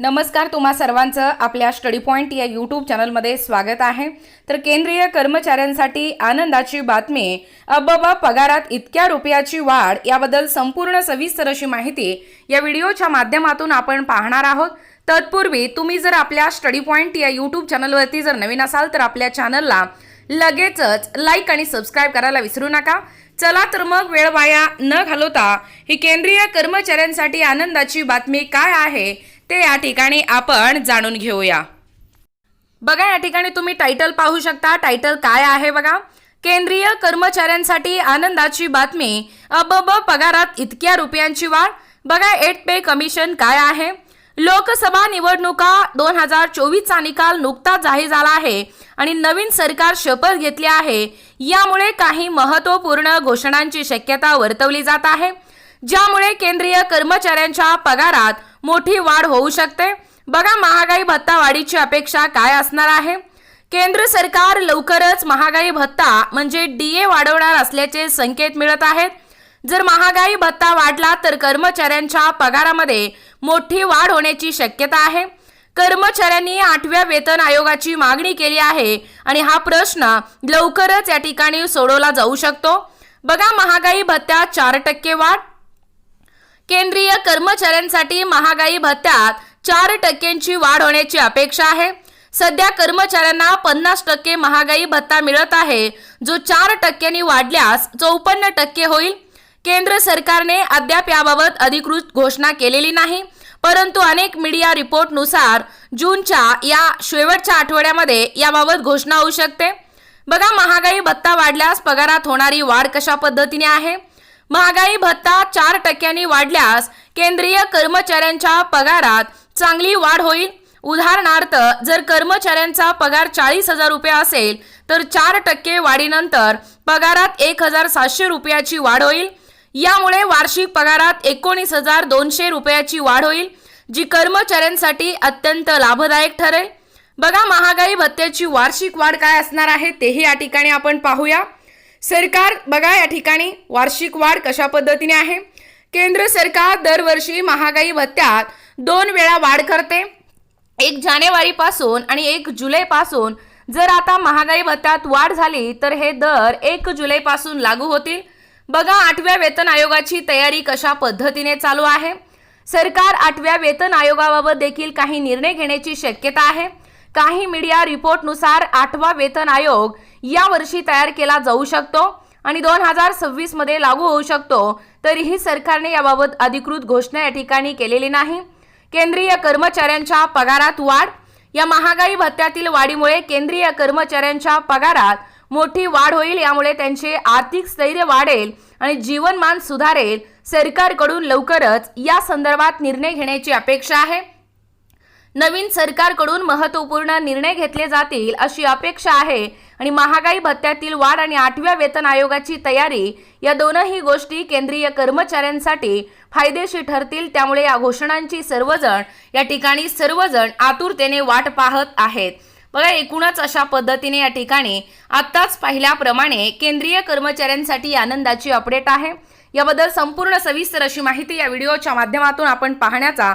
नमस्कार तुम्हा सर्वांचं आपल्या स्टडी पॉईंट या यूट्यूब चॅनलमध्ये स्वागत आहे. तर केंद्रीय कर्मचाऱ्यांसाठी आनंदाची बातमी अब्बाबा पगारात इतक्या रुपयाची वाढ याबद्दल संपूर्ण सविस्तर अशी माहिती या व्हिडिओच्या माध्यमातून आपण पाहणार आहोत. तत्पूर्वी तुम्ही जर आपल्या स्टडी पॉईंट या यूट्यूब चॅनलवरती जर नवीन असाल तर आपल्या चॅनलला लगेचच लाईक आणि सबस्क्राईब करायला विसरू नका. चला तर मग वेळ वाया न घालवता ही केंद्रीय कर्मचाऱ्यांसाठी आनंदाची बातमी काय आहे ते या ठिकाणी आपण जाणून घेऊया. बघा या ठिकाणी तुम्ही टायटल पाहू शकता. टायटल काय आहे बघा? केंद्रीय कर्मचाऱ्यांसाठी आनंदाची बातमी. अबब पगारात इतक्या रुपयांची वाढ. बघा एट पे कमिशन काय आहे? लोकसभा निवडणुका दोन हजार चोवीसचा निकाल नुकताच जाहीर झाला आहे आणि नवीन सरकार शपथ घेतली आहे. यामुळे काही महत्त्वपूर्ण घोषणांची शक्यता वर्तवली जात आहे. ज्यामुळे केंद्रीय कर्मचाऱ्यांच्या पगारात मोठी वाढ होऊ शकते. बघा महागाई भत्ता वाढीची अपेक्षा काय असणार आहे? केंद्र सरकार लवकरच महागाई भत्ता म्हणजे डीए वाढवणार असल्याचे संकेत मिळत आहेत. जर महागाई भत्ता वाढला तर कर्मचाऱ्यांच्या पगारामध्ये मोठी वाढ होण्याची शक्यता आहे. कर्मचाऱ्यांनी आठव्या वेतन आयोगाची मागणी केली आहे आणि हा प्रश्न लवकरच या ठिकाणी सोडवला जाऊ शकतो. बघा महागाई भत्त्यात चार टक्के वाढ केंद्रीय कर्मचाऱ्यांसाठी महागाई भत्त्यात चार टक्क्यांची वाढ होण्याची अपेक्षा आहे. सध्या कर्मचाऱ्यांना पन्नास टक्के महागाई भत्ता मिळत आहे जो चार टक्क्यांनी वाढल्यास चौपन्न टक्के होईल. केंद्र सरकारने अद्याप याबाबत अधिकृत घोषणा केलेली नाही परंतु अनेक मीडिया रिपोर्टनुसार जूनच्या या शेवटच्या आठवड्यामध्ये याबाबत घोषणा होऊ शकते. बघा महागाई भत्ता वाढल्यास पगारात होणारी वाढ कशा पद्धतीने आहे? महागाई भत्ता चार टक्क्यांनी वाढल्यास केंद्रीय कर्मचाऱ्यांच्या पगारात चांगली वाढ होईल. उदाहरणार्थ जर कर्मचाऱ्यांचा पगार चाळीस हजार रुपये असेल तर चार टक्के वाढीनंतर पगारात एक हजार सातशे रुपयाची वाढ होईल. यामुळे वार्षिक पगारात एकोणीस हजार दोनशे रुपयाची वाढ होईल जी कर्मचाऱ्यांसाठी अत्यंत लाभदायक ठरेल. बघा महागाई भत्त्याची वार्षिक वाढ काय असणार आहे तेही या ठिकाणी आपण पाहूया. सरकार बघा या ठिकाणी वार्षिक वाढ कशा पद्धतीने आहे? केंद्र सरकार दरवर्षी महागाई भत्त्यात दोन वेळा वाढ करते. एक जानेवारीपासून आणि एक जुलैपासून जर आता महागाई भत्त्यात वाढ झाली तर हे दर एक जुलैपासून लागू होतील. बघा आठव्या वेतन आयोगाची तयारी कशा पद्धतीने चालू आहे. सरकार आठव्या वेतन आयोगाबाबत देखील काही निर्णय घेण्याची शक्यता आहे. काही मीडिया रिपोर्टनुसार आठवा वेतन आयोग या वर्षी तयार केला जाऊ शकतो आणि दोन हजार सव्वीसमध्ये लागू होऊ शकतो. तरीही सरकारने याबाबत अधिकृत घोषणा या ठिकाणी केलेली नाही. केंद्रीय कर्मचाऱ्यांच्या पगारात वाढ. या महागाई भत्त्यातील वाढीमुळे केंद्रीय कर्मचाऱ्यांच्या पगारात मोठी वाढ होईल. यामुळे त्यांचे आर्थिक स्थैर्य वाढेल आणि जीवनमान सुधारेल. सरकारकडून लवकरच या संदर्भात निर्णय घेण्याची अपेक्षा आहे. नवीन सरकारकडून महत्त्वपूर्ण निर्णय घेतले जातील अशी अपेक्षा आहे. आणि महागाई भत्त्यातील वाढ आणि आठव्या वेतन आयोगाची तयारी या दोनही गोष्टी केंद्रीय कर्मचाऱ्यांसाठी फायदेशीर ठरतील. त्यामुळे या घोषणांची सर्वजण या ठिकाणी सर्वजण आतुरतेने वाट पाहत आहेत. बघा एकूणच अशा पद्धतीने या ठिकाणी आत्ताच पाहिल्याप्रमाणे केंद्रीय कर्मचाऱ्यांसाठी आनंदाची अपडेट आहे. याबद्दल संपूर्ण सविस्तर अशी माहिती या व्हिडिओच्या माध्यमातून आपण पाहण्याचा